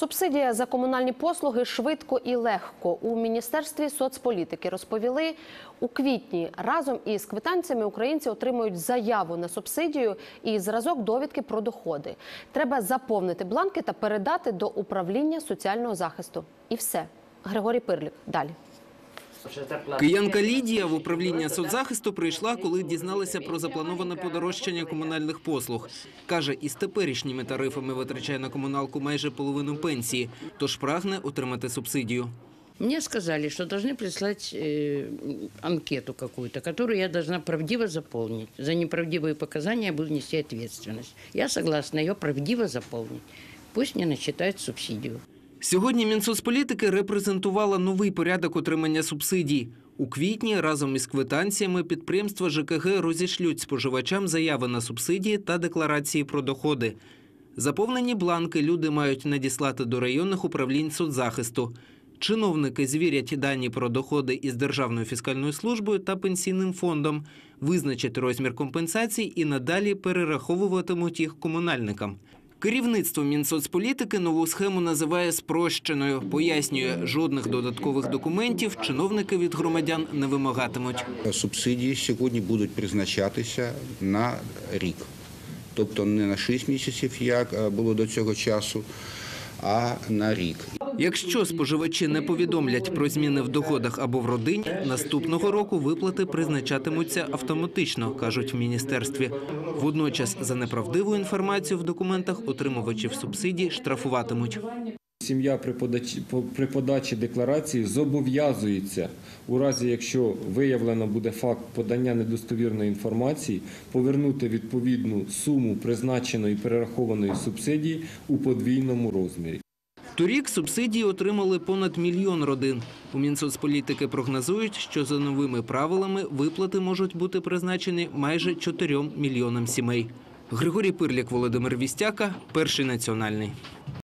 Субсидія за комунальні послуги швидко і легко. У міністерстві соцполітики розповіли у квітні разом із квитанціями українці отримують заяву на субсидію і зразок довідки про доходи. Треба заповнити бланки та передати до управління соціального захисту. І все. Григорій Пирлік далі. Киянка Лідія в управління соцзахисту прийшла, коли дізналася про заплановане подорожчання комунальних послуг. Каже, із теперішніми тарифами витрачає на комуналку майже половину пенсії, тож прагне отримати субсидію. Мне сказали, что должны прислать э, анкету какую-то, которую я должна правдиво заполнить. За неправдивые показания я буду нести ответственность. Я согласна ее правдиво заполнить. Пусть мне начитают субсидию. Сьогодні Мінсоцполітики репрезентувала новий порядок отримання субсидій. У квітні разом із квитанціями підприємства ЖКГ розішлють споживачам заяви на субсидії та декларації про доходи. Заповнені бланки люди мають надіслати до районних управлінь соцзахисту. Чиновники звірять дані про доходи із Державною фіскальною службою та пенсійним фондом, визначать розмір компенсацій і надалі перераховуватимуть їх комунальникам. Керівництво Мінсоцполітики нову схему називає спрощеною. Пояснює, жодних додаткових документів чиновники від громадян не вимагатимуть. Субсидії сьогодні будуть призначатися на рік, тобто не на 6 місяців, як е, було до цього часу, а на рік. Якщо споживачі не повідомлять про зміни в доходах або в родині, наступного року виплати призначатимуться автоматично, кажуть в міністерстві. Водночас за неправдиву інформацію в документах отримувачів субсидій штрафуватимуть. Сім'я при подачі, по- при подачі декларації зобов'язується, у разі якщо виявлено буде факт подання недостовірної інформації, повернути відповідну суму призначеної перерахованої субсидії у подвійному розмірі. Торік субсидії отримали понад мільйон родин. У Мінсоцполітики прогнозують, що за новими правилами виплати можуть бути призначені майже 4 мільйонам сімей. Григорій Пирляк, Володимир Вістяка, перший національний.